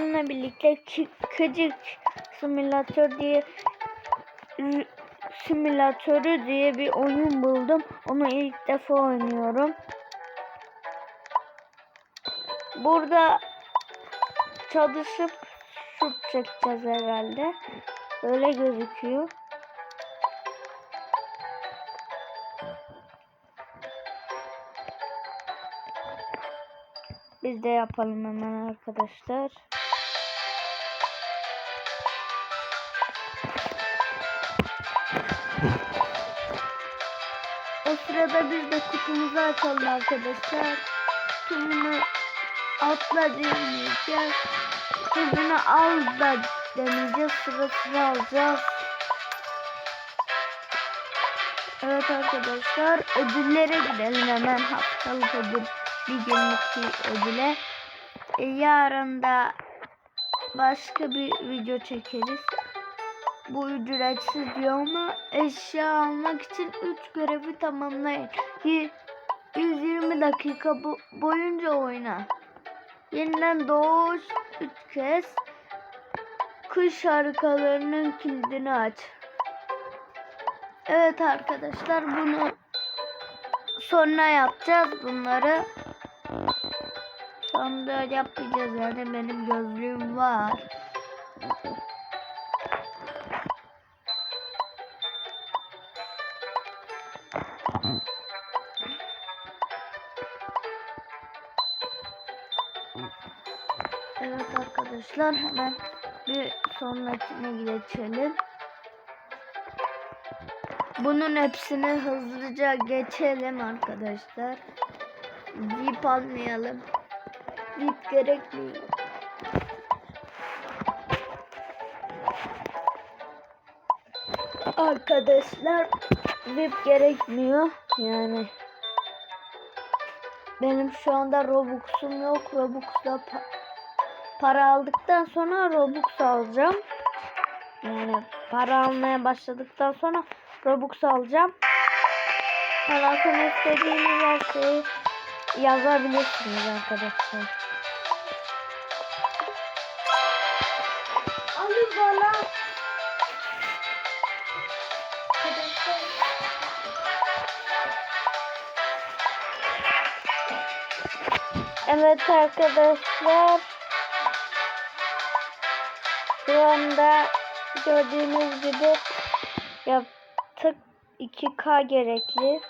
Bununla birlikte Kıcık Simülatör diye simülatörü diye bir oyun buldum. Onu ilk defa oynuyorum. Burada çalışıp şut çekeceğiz herhalde. Öyle gözüküyor. Biz de yapalım hemen arkadaşlar. Sırada biz de kutumuzu açalım arkadaşlar. Kutumunu atla demeyeceğiz. Kutumunu al da demeyeceğiz. Sıra sıra alacağız. Evet arkadaşlar ödüllere gidelim hemen haftalık ödül bir günlük bir ödüle. E, yarın da başka bir video çekeriz. Bu ücretsiz diyor ama eşya almak için 3 görevi tamamlayın. Y- 120 dakika boyunca oyna. Yeniden doğuş 3 kez. Kış harikalarının kilidini aç. Evet arkadaşlar bunu sonra yapacağız bunları. Şu anda yapmayacağız yani benim gözlüğüm var. Evet arkadaşlar hemen bir sonrakine geçelim. Bunun hepsini hızlıca geçelim arkadaşlar. Zip almayalım. Zip gerekmiyor. Arkadaşlar zip gerekmiyor. Yani benim şu anda Robux'um yok. Robux'da pa- para aldıktan sonra Robux alacağım. Yani para almaya başladıktan sonra Robux alacağım. Ondan sonra istediğiniz her şeyi yazabilirsiniz arkadaşlar. Ali bana Evet arkadaşlar. Şu anda gördüğünüz gibi yaptık 2K gerekli.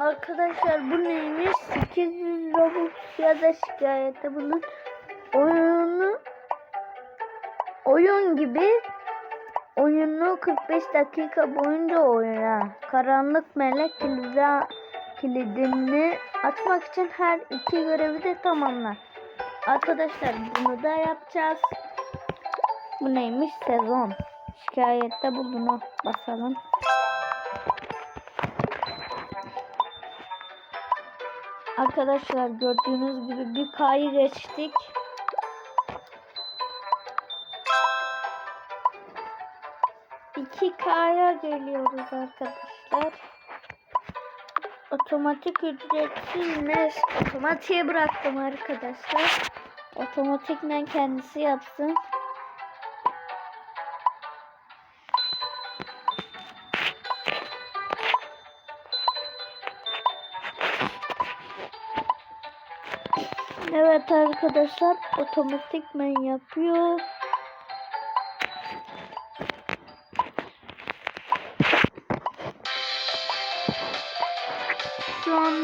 Arkadaşlar bu neymiş? 800 Robux ya da şikayette bulun. Oyunu oyun gibi oyunu 45 dakika boyunca oyna. Karanlık melek kilidi, kilidini açmak için her iki görevi de tamamla. Arkadaşlar bunu da yapacağız. Bu neymiş? Sezon. Şikayette bulunu basalım. Arkadaşlar gördüğünüz gibi bir K'yı geçtik. İki K'ya geliyoruz arkadaşlar. Otomatik ücretsiz ne? Otomatiğe bıraktım arkadaşlar. Otomatikmen kendisi yapsın. Evet arkadaşlar otomatikmen yapıyor.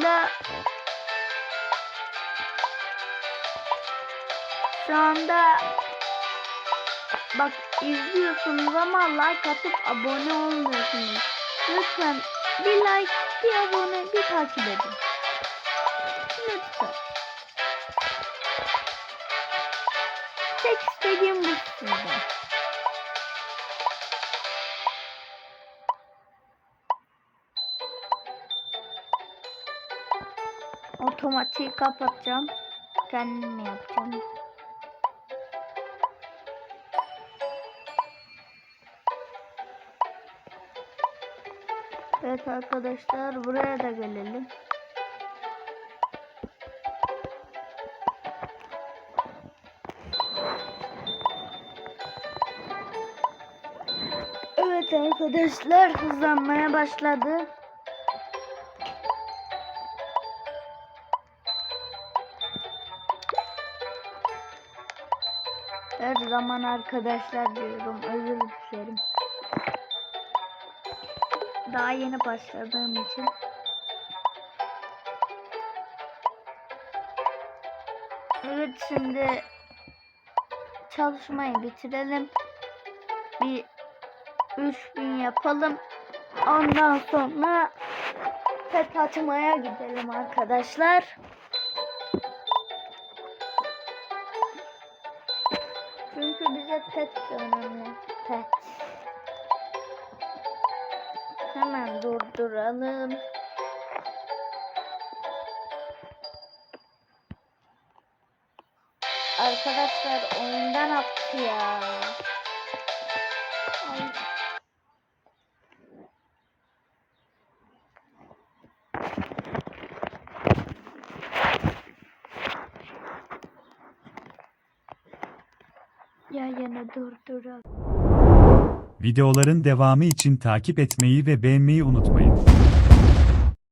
Anda şu anda bak izliyorsunuz ama like atıp abone olmuyorsunuz. Lütfen bir like, bir abone, bir takip edin. Lütfen. Tek istediğim bu sizden. Otomatiği kapatacağım. Kendim yapacağım. Evet arkadaşlar buraya da gelelim. Evet arkadaşlar hızlanmaya başladı. Her zaman arkadaşlar diyorum özür dilerim. Daha yeni başladığım için. Evet şimdi çalışmayı bitirelim. Bir 3000 yapalım. Ondan sonra pet açmaya gidelim arkadaşlar. Pet de önemli. Pet. Hemen durduralım. Arkadaşlar oyundan attı ya. Ay. Ya yine durduralım. Videoların devamı için takip etmeyi ve beğenmeyi unutmayın.